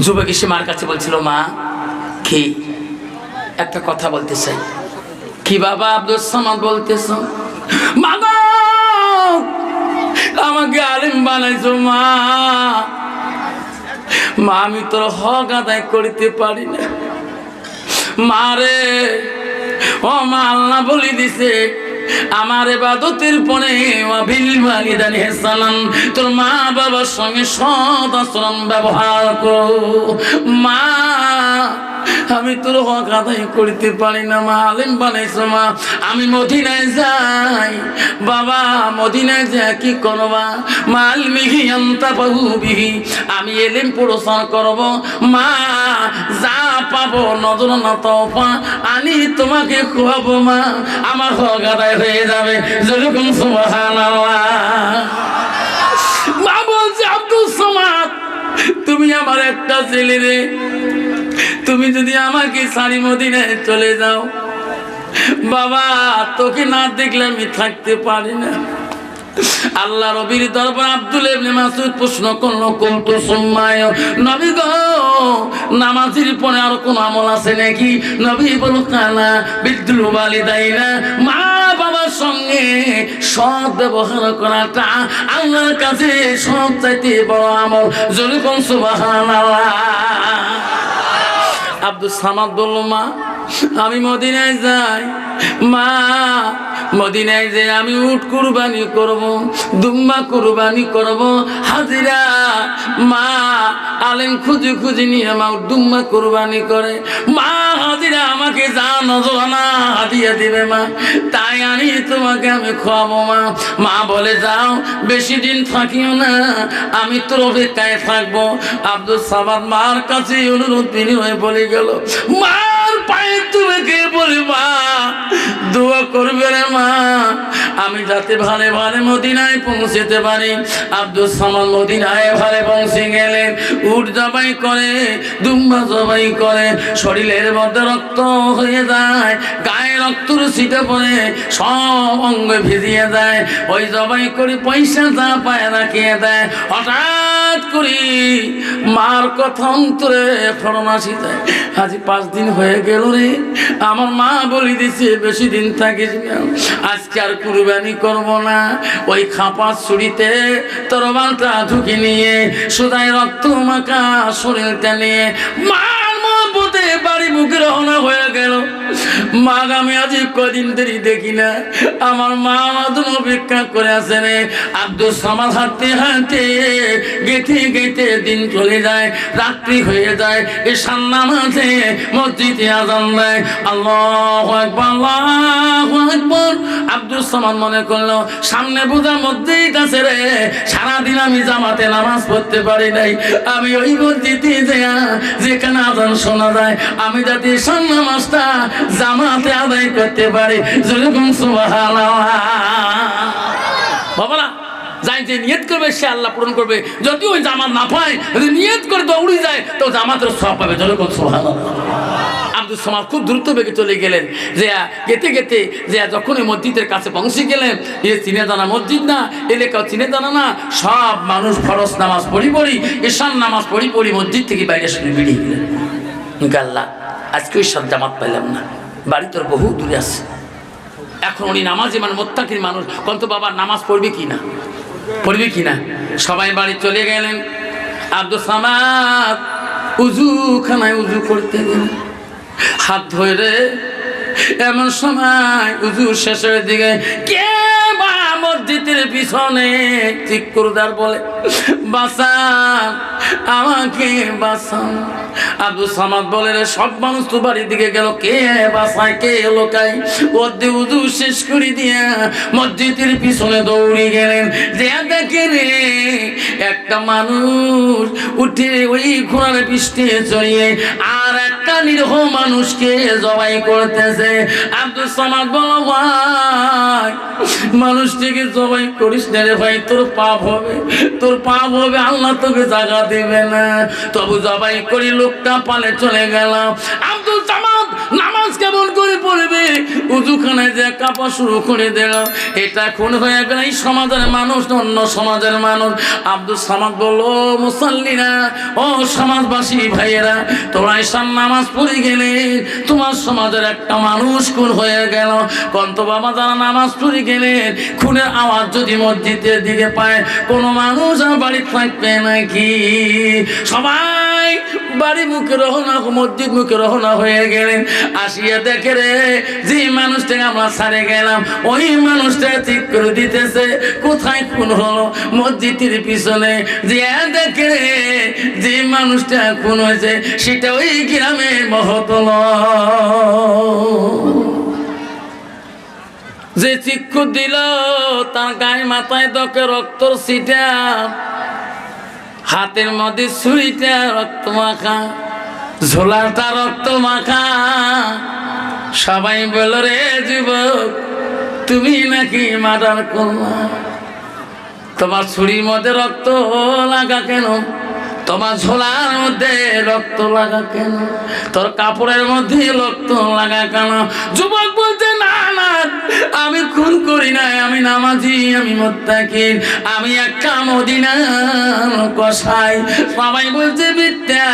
যুবক এসে মার কাছে বলছিল, মা, কি? একটা কথা বলতে চাই। কি বাবা, আব্দুল সামাদ বলতেছ? মা আমাকে আলিম বানাইছো, মা। মা, আমি তোর হক আদায় করিতে পারি না। মারে ও মা, আল্লাহ বলি দিছে আমার এবাদতের পরে তোর মা বাবার সঙ্গে সদ আচরণ ব্যবহার করো। মা আমি তোর হক আদায় করতে পারি না, মা, আলেম বানাইছো, মা। আমি মদিনায় যাই, বাবা, মদিনায় যা কি করবা মাল মিহি আন্তা বহু। আমি এলেম প্রসার করব, মা, যা পাবো, নজর না তফা আনি তোমাকে খুয়াবো, মা। আমার হক আদায় হয়ে যাবে, যেরকম সুবহানাল্লাহ। মা বলছে আব্দুল তুমি আমার একটা ছেলে রে। তুমি যদি আমাকে সারি মদিনায় চলে যাও, বাবা, তোকে না দেখলে আমি থাকতে পারি না। আল্লাহ রবির দরবার আব্দুল ইবনে প্রশ্ন করল কুনতু সুম্মায় নবী গো, নামাজের পরে আর কোন আমল আছে নাকি? নবী বলো কানা বিদ্যুল ওয়ালিদাইনা, মা বাবার সঙ্গে সৎ ব্যবহার করাটা আল্লাহর কাছে সব চাইতে বড় আমল। জোরে সুবহানাল্লাহ। আব্দুল সামাদ বলল মা আমি মদিনায় যাই, মা, মদিনায় যে আমি উট কুরবানি করব, দুম্বা কুরবানি করব। হাজিরা, মা, আলেম খুঁজে খুঁজে নিয়ে মা দুম্বা কুরবানি করে। মা, হাজিরা, আমাকে যা নজরানা হাদিয়া দিবে মা, তাই আনি তোমাকে আমি খাওয়াবো মা। মা বলে, যাও, বেশি দিন থাকিও না, আমি তোর অপেক্ষায় থাকব। আব্দুল সাবাদ মার কাছে অনুরোধ বিনিময় বলে গেল, মার পায়ে তুমি কে বলি মা দোয়া করবে রে মা। আমি যাতে ভালে ভালে মদিনায় পৌঁছেতে পারি। আব্দুল সামাল মদিনায় ভালে পৌঁছে গেলেন। উঠ জবাই করে, দুম্বা জবাই করে, শরীরের মধ্যে রক্ত হয়ে যায়, গায়ে রক্তর ছিটে পড়ে, সব অঙ্গ ভিজিয়ে যায়। ওই জবাই করে পয়সা যা পায় খেয়ে দেয়। হঠাৎ করি মার কথা অন্তরে ফরম আসি যায়। আজ পাঁচ দিন হয়ে গেল রে, আমার মা বলি দিছে, বেশি দিন থাকিস আজকে আর কুরবানি করব না। ওই খাপা ছুরিতে তরবালটা ঢুকে নিয়ে, সুদায় রক্ত মাখা শরীরটা নিয়ে মার মহব্বতে বাড়ি আছে আব্দুল মসজিদে মনে করল, সামনে বোঝার মধ্যেই কাছে রে। সারাদিন আমি জামাতে নামাজ পড়তে পারি নাই। আমি ওই মসজিদে যেখানে আজান শোনা যায়, আমি যাতে সান্না মাসটা জামাতে আদায় করতে পারি। যে ওই সব মসজিদের কাছে গেলেন চিনে জানা মসজিদ না চিনে জানা না, সব মানুষ ফরস নামাজ পড়ি পড়ি, ঈশান নামাজ পড়ি পড়ি মসজিদ থেকে বাইরে শুনে বেরিয়ে গেলেন আজকে ওই সব জামাত পাইলাম না। বাড়ি তোর বহু দূরে আছে। এখন উনি নামাজে মানে মোত্তাকির মানুষ। কন্ত বাবা, নামাজ পড়বে কি না? পড়বে কি না? সবাই বাড়ি চলে গেলেন। আব্দুল সামাদ উজু খানায় উজু করতে গেলেন। হাত ধরে এমন সময় উজু শেষের দিকে কে মসজিদের পিছনে চিকুরদার বলে বাসা আমাকে বাসান আব্দুল সামাদ সব মানুষ তো বাড়ির দিকে গেল, কে বাসায়, কে লোকাই উজু শেষ করে দিয়া মসজিদের পিছনে গেলেন। যে একটা মানুষ উঠে ওই ঘোড়ার পৃষ্ঠে আর একটা নিরহ মানুষকে জবাই করতেছে। আব্দুল সামাদ বলো মানুষটিকে জবাই করিস না রে ভাই, তোর পাপ হবে। তোর পাপ হবে, আল্লাহ তোকে জায়গা দেবে না। তবু জবাই করি লোকটা পালে চলে গেলাম। আব্দুল সামাদ নামাজ কেমন করে পড়বে? উজুখানে যে কাপড় শুরু করে দিল। এটা খুন হয়ে গেল এই সমাজের মানুষ, অন্য সমাজের মানুষ। আব্দুল সামাদ বলল মুসল্লিরা, ও সমাজবাসী ভাইয়েরা, তোমরা ঈশান নামাজ পড়ে গেলে তোমার সমাজের একটা মানুষ খুন হয়ে গেল। কন্ত বাবা যারা নামাজ পড়ে গেলেন খুনের আওয়াজ যদি মসজিদের দিকে পায়, কোনো মানুষ আর বাড়ি থাকবে নাকি? সবাই বাড়ি মুখে রহনা মসজিদ মুখে রহনা হয়ে গেলেন। আসিয়া দেখে রে যে মানুষটাকে আমরা ছাড়ে গেলাম, ওই মানুষটা ঠিক করে দিতেছে। কোথায় খুন হলো? মসজিদের পিছনে যে দেখে রে যে মানুষটা খুন হয়েছে, সেটা ওই গ্রামের মহতল যে চিক্ষু দিল, তার গায়ে মাথায় দকে রক্তর সিটা হাতের মধ্যে ছুরিটা রক্ত মাখা। ঝোলাটা রক্ত মাখা। সবাই বল রে যুবক, তুমি নাকি মার্ডার করলা তোমার ছুরির মধ্যে রক্ত লাগা কেন? তোমার ঝোলার মধ্যে রক্ত লাগা কেন? তোর কাপড়ের মধ্যে রক্ত লাগা কেন? যুবক না আমি খুন করি নাই, আমি নামাজি, আমি মোত্তাকিন। আমি একটা মদিনার কষাই সবাই বলছে, মিথ্যা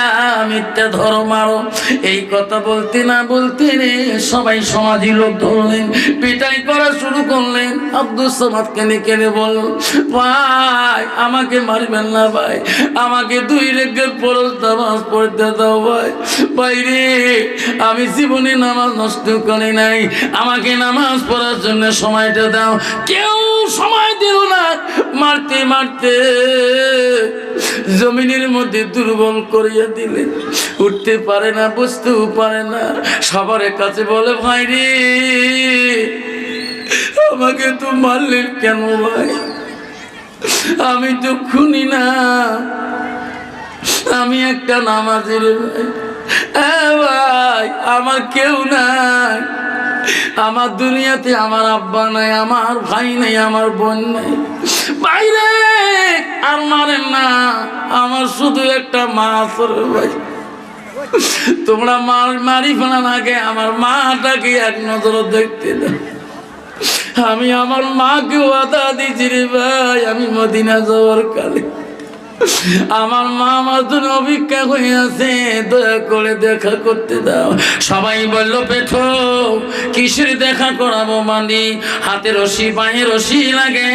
মিথ্যা ধরো, মারো। এই কথা বলতে না বলতে রে, সবাই সমাধি লোক ধরলেন। পিটাই করা শুরু করলেন। আব্দুল সামাদ কেনে কেনে বল ভাই, আমাকে মারবেন না, ভাই। আমাকে দুই রেখে পরশ নামাজ পড়তে দাও, ভাই। বাইরে আমি জীবনে নামাজ নষ্ট করি নাই। আমাকে নামাজ পড়ার জন্য সময়টা দাও। কেউ সময় দিল না। মারতে মারতে জমিনের মধ্যে দুর্বল করিয়া দিলে। উঠতে পারে না বুঝতেও পারে না। সবার কাছে বলে, ভাই রে, আমাকে তো মারলেন কেন ভাই? আমি তো খুনি না। আমি একটা নামাজের ভাই। এ ভাই, আমার কেউ নাই। আমার দুনিয়াতে আমার আব্বা নাই, আমার ভাই নাই, আমার বোন নাই। বাইরে আর মারেন না, আমার শুধু একটা মা ভাই। তোমরা মার মারি ফেলান আগে আমার মাটাকে এক নজর দেখতে দাও আমি আমার মাকে ওয়াদা দিয়েছি রে ভাই, আমি মদিনা যাওয়ার কালে। আমার মা আমার জন্য অভিজ্ঞা হয়েছে দয়া করে দেখা করতে দাও। সবাই বলল, পেঠ, কিসের দেখা করাবো মানি? হাতে রশি পায়ে রশি লাগে।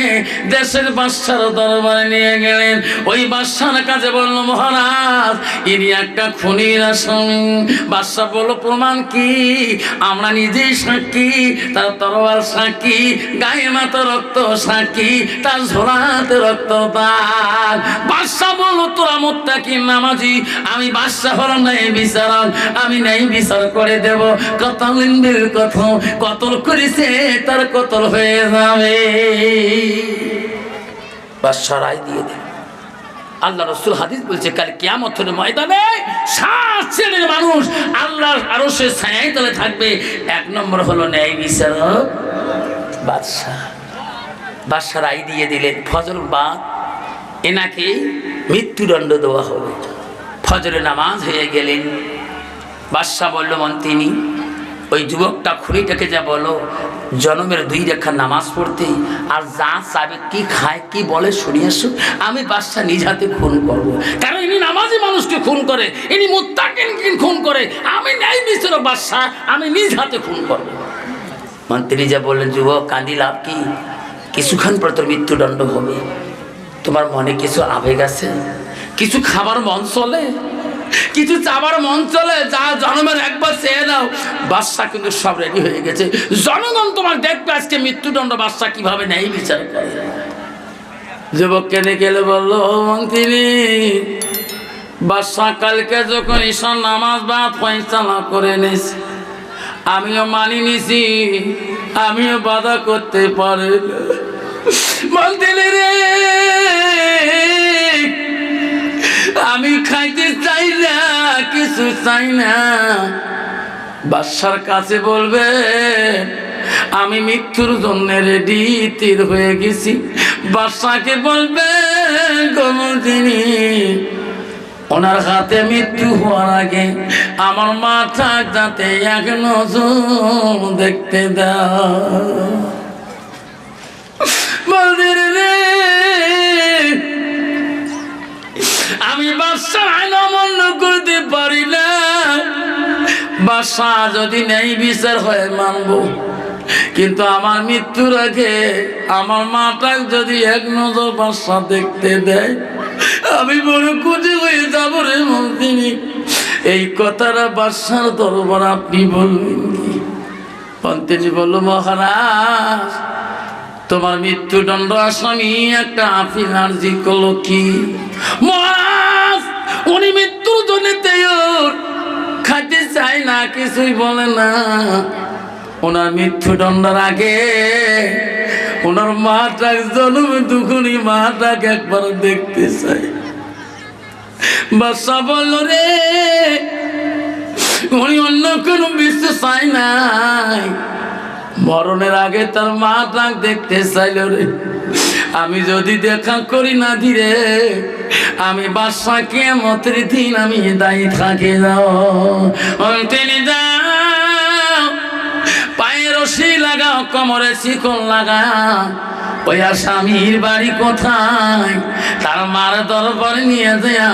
দেশের বাদশার দরবারে নিয়ে গেলেন। ওই বাদশার কাছে বলল, মহারাজ ইনি একটা খুনির আসামি বাদশাহ বলল, প্রমাণ কি? আমরা নিজেই সাক্ষী, তার তরোয়াল সাক্ষী, গায়ে মাথা রক্ত সাক্ষী, তার ঝোলাতে রক্ত দাগ বাদশাহ বলল, তোরা মোত্তা কি নামাজি, আমি বাদশাহ হলাম না, এই বিচারক আমি নাই বিচার করে দেব। কতলিন বিল কত, কতল করেছে, তার কতল হয়ে যাবে। বাদশাহ রায় দিয়ে দেবে আল্লাহ রসুল হাদিস বলছে, কাল কেয়ামতের ময়দানে সাত শ্রেণির মানুষ আল্লাহর আরও সে ছায়াই তলে থাকবে। এক নম্বর হলো ন্যায় বিচারক বাদশাহ। বাদশাহ রায় দিয়ে দিলেন ফজল বাদ, এনাকে মৃত্যুদণ্ড দেওয়া হবে। ফজরে নামাজ হয়ে গেলেন। বাদশাহ বলল মন্ত্রিনী ওই যুবকটা খুনিটাকে যা বলো, জনমের দুই রেখা নামাজ পড়তে, আর যা চাবে, কি খায়, কি বলে, শুনি আসো আমি বাদশাহ নিজ হাতে খুন করব। কারণ ইনি নামাজি মানুষকে খুন করে, ইনি মুত্তাকিন খুন করে, আমি ন্যায় বিচারক বাদশাহ, আমি নিজ হাতে খুন করব। মন্ত্রী যা বললেন, যুবক, কাঁদি লাভ কি কিছুক্ষণ পর তোর মৃত্যুদণ্ড হবে তোমার মনে কিছু আবেগ আছে কিছু খাবার মন চলে কিছু চাবার মন চলে, যা জনমের একবার চেয়ে দাও বাদশাহ কিন্তু সব রেডি হয়ে গেছে। জনগণ তোমার দেখবে আজকে মৃত্যুদণ্ড বাদশাহ কীভাবে নেই বিচার করে। যুবক কেনে বলল মন্ত্রী বাদশাহ কালকে যখন ঈশান নামাজ বা ফয়সালা করে নিয়েছে, আমিও মানি নিছি, আমিও বাধা করতে পারি মন্ত্রী রে কিছু চাই না। বাদশার কাছে বলবে, আমি মৃত্যুর জন্য রেডি তীর হয়ে গেছি। বাদশাকে বলবে গমদিনী ওনার হাতে মৃত্যু হওয়ার আগে আমার মাথা যাতে এক নজর দেখতে দাও। আমি বাদশা বাদশা যদি নেই, বিচার হয়ে মানবো। কিন্তু আমার মৃত্যুর আগে আমার মাটা যদি এক নজর বাদশা দেখতে দেয়, আমি বড় খুঁজে হয়ে যাব রে মন্দিনী এই কথাটা বাদশার দরবার আপনি বলবেন কি? পন্তিনী বলল, মহারাজ, তোমার মৃত্যুদণ্ড আসামি একটা আফিল আর্জি করল কি? মহারাজ, উনি মৃত্যুর জন্য খাইতে চাই না, কিছুই বলে না। ওনার মৃত্যুদণ্ডের আগে ওনার মাটাকে জন্মে দুখুনি মাটাকে একবার দেখতে চাই। বাসা বলল, রে, উনি অন্য কোনো বিশ্ব চাই নাই। মরণের আগে তার মা টাক দেখতে চাইল রে। আমি যদি দেখা করি না ধীরে, আমি বাসা কেমতের দিন আমি দায়ী থাকে যাও তিনি যাও পায়ে রশি লাগাও, কোমরে শিকল লাগাও। ওই স্বামীর বাড়ি কোথায়? তার মার দরবার নিয়ে দেয়া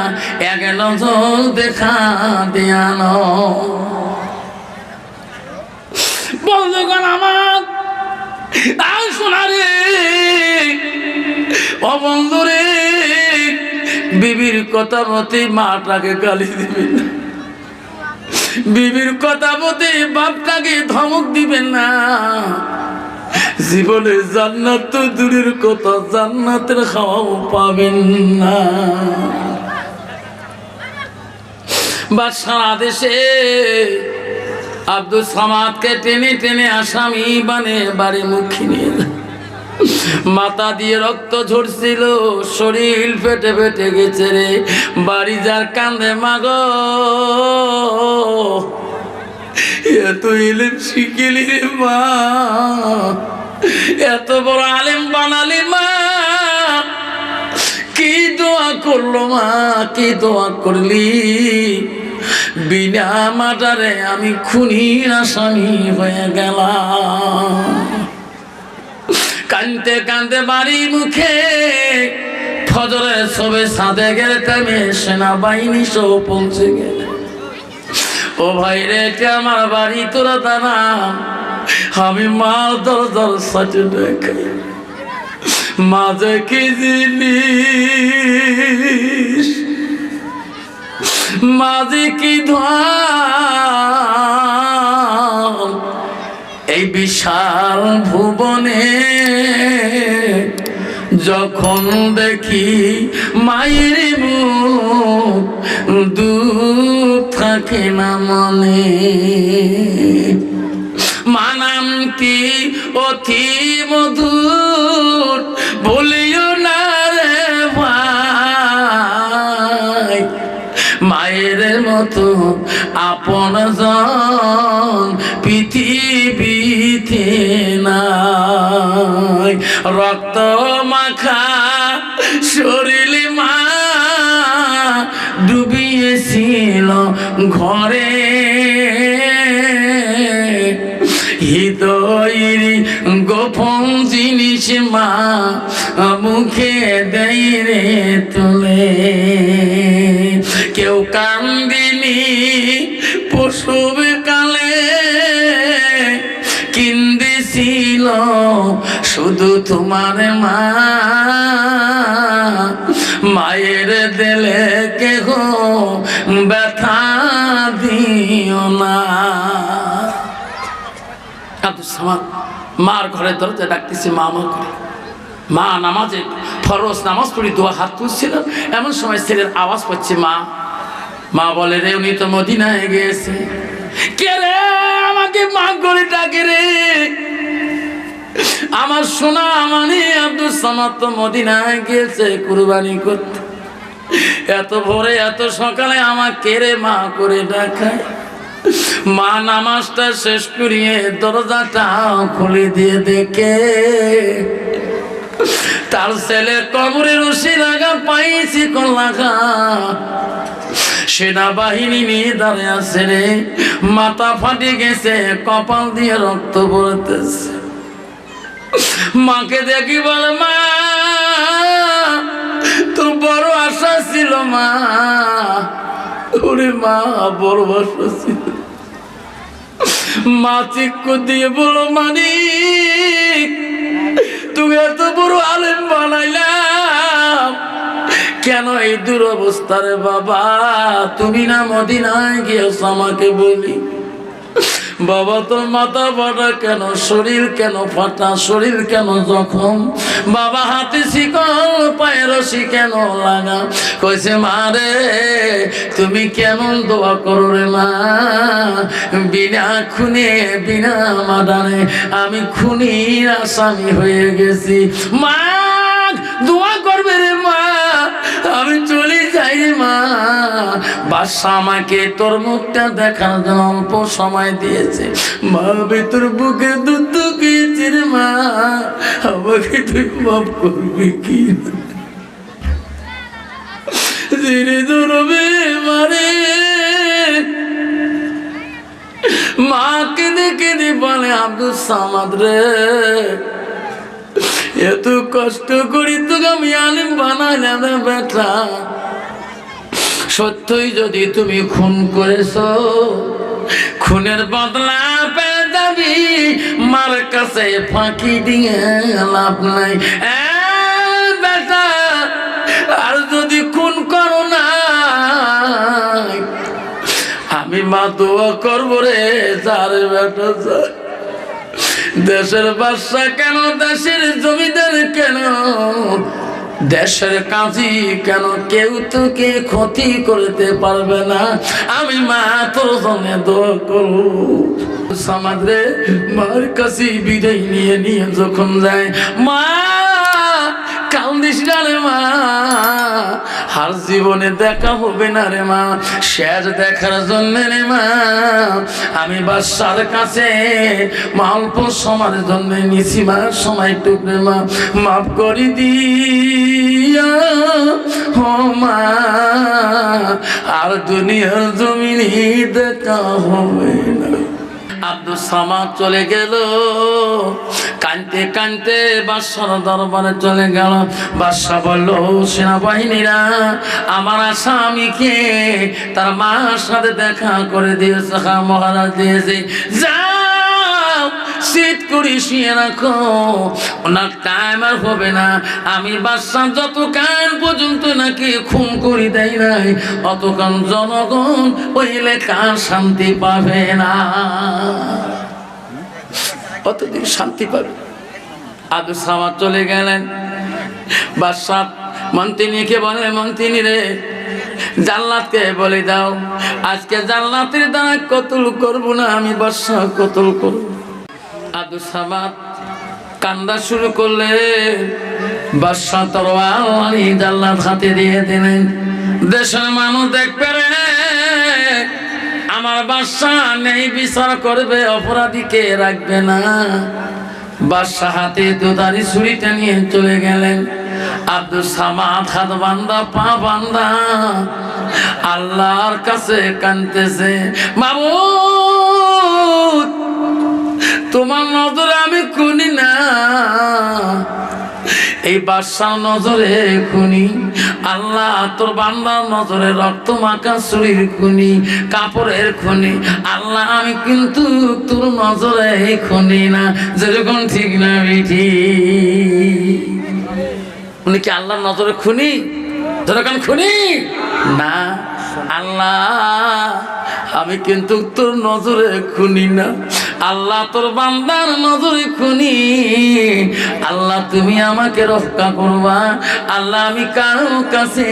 এক নজর দেখা দেয়ানো বন্ধুগণ আমার, আর শোনা রে ও বন্ধু বিবির কথা মতে মাটাকে গালি দিবেন না। বিবির কথা মতে বাপটাকে ধমক দিবেন না। জীবনে জান্নাত তো দূরের কথা, জান্নাতের খাওয়াও পাবেন না। বা সারা দেশে আব্দুল সামাদকে টেনে টেনে আসামি বানে বাড়ি মুখী নিয়ে। মাথা দিয়ে রক্ত ঝরছিল, শরীর ফেটে ফেটে গেছে রে। বাড়ি যার কান্দে, মাগ। এত ইলেম শিখিলি রে মা। এত বড় আলিম বানালি মা। কি দোয়া করল মা, কি দোয়া করলি? বিনা মাটারে আমি খুনির আসামি হয়ে গেলাম। কানতে কানতে বাড়ি মুখে ফজরের সবে সাঁতে গেলে টাইমে সেনাবাহিনী সহ পৌঁছে গেলে। ও ভাই রে আমার বাড়ি, তোরা দানা। আমি মাল দর দর সাথে দেখাই মাঝে কি জিনিস? মাঝে কি ধোয়া? বিশাল ভুবনে যখন দেখি মায়ের মুখ থাকে না মনে। মানামতি অতি মধুর, বলিও না রে মায়ের মতো আপন জন নাই। রক্ত মাখা শরীর মা ডুবিয়েছিল ঘরে। হৃদয়ের গোপন জিনিস মা মুখে দেয় রে তুলে। কেউ কান্দিনি শুধু তোমার মা। মায়ের দিলে কেহ ব্যথা দিও না। আব্দুল সামাদ, মার ঘরে দরজা ডাকতেছে, মা আমার ঘরে। মা নামাজে ফরজ নামাজ পড়ি দোয়া হাত তুলছিল। এমন সময় ছেলের আওয়াজ পাচ্ছে, মা। মা বলে, রে, উনি তো মদিনায় গিয়েছে কে রে আমাকে মা করে ডাকে রে? আমার সোনা মানে আব্দুল সামাদ তো মদিনায় গিয়েছে কুরবানি করতে। এত ভোরে, এত সকালে আমার কেড়ে মা করে ডাকায়। মা নামাজটা শেষ করিয়ে দরজাটা খুলে দিয়ে দেখে। তার ছেলে কবরে রশি লাগা পাইছি কোন লাগা সেনাবাহিনী নিয়ে দাঁড়িয়ে আছে রে। মাথা ফাটে গেছে, কপাল দিয়ে রক্ত পড়তেছে। মাকে দেখি বলে, মা, তোর বড় আশা ছিল, মা। ওরে মা, বড় আশা ছিল। মা চিক্কু দিয়ে বলো মানিক, তুমি এত বড় আলেম বানাইলাম। কেন এই দুরবস্থারে বাবা? তুমি না মদিনায় গিয়েছো আমাকে বলি। বাবা, তোর মাথা ফাটা কেন? শরীর কেন ফাটা? শরীর কেন জখম? বাবা, হাতে শিকল, পায়ের রশি কেন লাগা? কইছে, মা রে, তুমি কেমন দোয়া করো রে মা? বিনা খুনে, বিনা মাদানে আমি খুনির আসামি হয়ে গেছি। মা, দোয়া করবে রে মা, আমি চলে রে মা। বাদশা আমাকে তোর মুখটা দেখার জন্য অল্প সময় দিয়েছে। মা তোর বুকে দুধ গিয়েছে রে মা। আমাকে তুই মাফ করবি কি? ধীরে ধরবে মারে। মা, কেঁদে কেঁদে বলে, আব্দুল সামাদ রে, এত কষ্ট করি তোকে আমি আলিম বানাইলাম বেটা। সত্যই যদি তুমি খুন করেছ, খুনের বদলা পেয়ে মার কাছে ফাঁকি দিয়ে লাভ নাই। বেটা, আর যদি খুন করো না, আমি মা দোয়া করব রে যার বেটা দেশের বাদশা কেন, দেশের জমিদার কেন? দেশের কাজী কেন কেউ তোকে ক্ষতি করতে পারবে না? আমি মা তোর জনে দোয়া করু সমাজে মার কাছে বিদায় নিয়ে নিয়ে যখন যায়, মা, কান্দিস না মা। হার জীবনে দেখা হবে না রে মা শেষ দেখার জন্য রে মা। আমি বাসার কাছে মা অল্প সময়ের জন্য নিছি মা, সময় টুকরে মা, মাফ করে দিয়া। ও মা, আর দুনিয়ার জমিনে দেখা হবে না। আব্দুল সামাদ চলে গেল। কানতে কানতে বাদশার দরবারে চলে গেল। বাদশাহ বলল সেনাবাহিনীরা, আমার আসামিকে তার মার সাথে দেখা করে দিয়েছে মহারাজ দিয়েছে। যাও শীত করে শুয়ে রাখো। ওনার টাইম আর হবে না। আমি বাদশাহ কান পর্যন্ত নাকি খুন করি দেয় নাই, অতক্ষণ জনগণ ওই লেখার শান্তি পাবে না? কতদিন শান্তি পাবে? আদু সামাদ চলে গেলেন। বাদশাহ মন্ত্রীকে বলে, মন্ত্রী রে, জান্নাতকে বলে দাও। আজকে জান্নাতের দ্বারা কতল করব না আমি, বাদশাহ, কতল করব? আদু সামাদ কান্দা শুরু করলে বাদশাহ জান্নাত হাতে দিয়ে দিলেন। দেশের মানুষ দেখবে রে, আমার বাদশাহ নেই, বিচার করবে অপরাধীকে রাখবে না। বাদশাহ হাতে দুদারি ছুরিটা নিয়ে চলে গেলেন। আব্দুল সামাদ হাত বান্দা, পা বান্দা, আল্লাহর কাছে কানতেছে বাবু তোমার নজরে আমি খুনি না। এই বাদশার নজরে খুনি। আল্লাহ তোর বান্দার নজরে রক্ত মাখা শরীর খুনি, কাপড়ের খুনি। আল্লাহ, আমি কিন্তু তোর নজরে খুনি না। যেরকম ঠিক না বিঠি উনি কি আল্লাহর নজরে খুনি? যেরকম খুনি? না। আল্লাহ, আমি কিন্তু তোর নজরে খুনি না। আল্লাহ তোর বান্দার নজর খুনি। আল্লাহ তুমি আমাকে রক্ষা করবা। আল্লাহ আমি কারও কাছে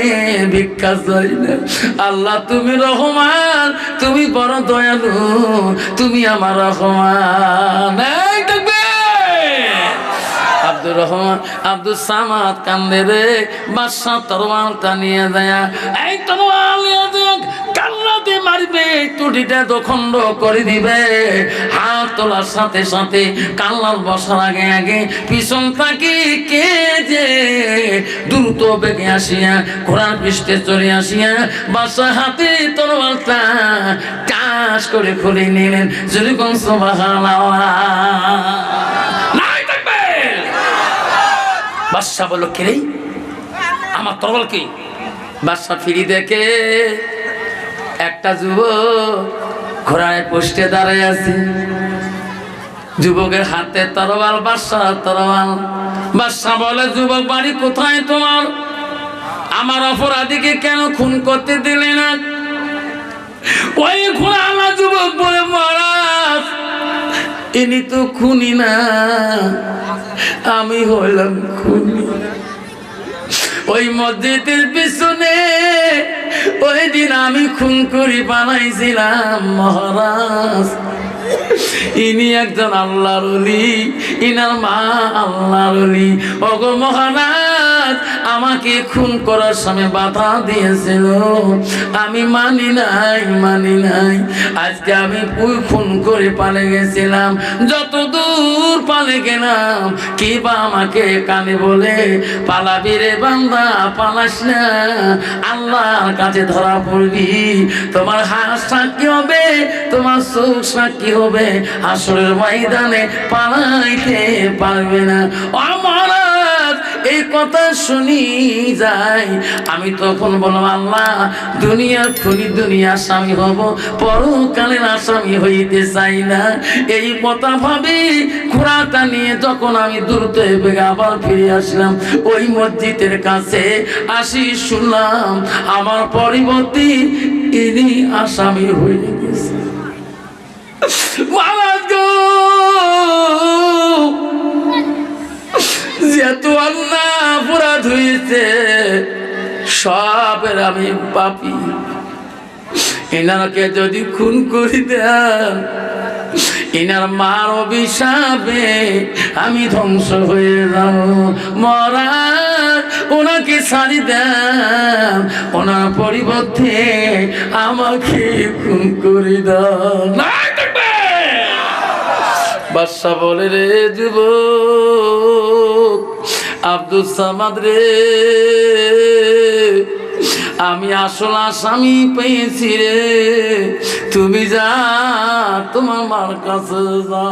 ভিক্ষা চাই না। আল্লাহ তুমি রহমান, তুমি বড় দয়ালু, তুমি আমার রহমান। আব্দুর রহমান আব্দুল সামাদ কান্দে রে, বাদশাহ তরোয়ালটা নিয়ে দেয়া এই তরোয়াল নিয়ে মারি মারবে দিবে। সাথে সাথে আগে আগে বাসা হাতে খুলে নিলেন। যেরকম থাকবে বাদশাহ বলল রে? আমার তরবাল কি? বাদশাহ ফিরি দেখে একটা যুবক ঘোড়ায় পোস্টে দাঁড়ায় আছে। যুবকের হাতে তরবাল, বাদশাহ তরবাল। বাদশাহ বলে, যুবক, বাড়ি কোথায় তোমার? আমার অপরাধীকে কেন খুন করতে দিলে না? ওই ঘোড়া আমার যুবক বলে, মহারাজ ইনি তো খুনি না। আমি হইলাম খুনি। ওই মসজিদের পিছনে ওই দিন আমি খুন করি বানাইছিলাম মহারাজ। ইনি একজন আল্লাহর ইনার মা আল্লাহর অলি ওগো মহারাজ আমাকে খুন করার সময় বাধা দিয়েছিল। আমি মানি নাই মানি নাই। আজকে আমি খুন করে পালে গেছিলাম। যত দূর পালে গেলাম, কি বা আমাকে কানে বলে, পালাবি রে বান্দা, পালাস না। আল্লাহর কাছে ধরা পড়বি। তোমার হাত সাক্ষী হবে? তোমার চোখ সাক্ষী হবে? আসরের ময়দানে পালাইতে পারবে না। আমার কথা শুনি যাই। আমি তখন বললাম, আল্লাহ দুনিয়ার খুনি দুনিয়ার স্বামী হব পরকালের আসামি হইতে চাই না। এই কথা ভাবি, ঘোড়াটা নিয়ে যখন আমি দ্রুত বেগে আবার ফিরে আসলাম, ওই মসজিদের কাছে আসি শুনলাম, আমার পরিবর্তে ইনি আসামি হয়ে গেছে। মহারাজ গো! যেহেতু আল্লাহ অপরাধ হয়েছে সবের আমি পাপি। এনাকে যদি খুন করে দেন, এনার মার অভিশাপে আমি ধ্বংস হয়ে যাব। মরার ওনাকে ছাড়ি দেন, ওনার পরিবর্তে আমাকে খুন করে দাও। না! বাদশা বলে, রে যুব আব্দুল সামাদ রে, আমি আসল আসামি পেয়েছি রে। তুমি যা তোমার মার কাছে যা।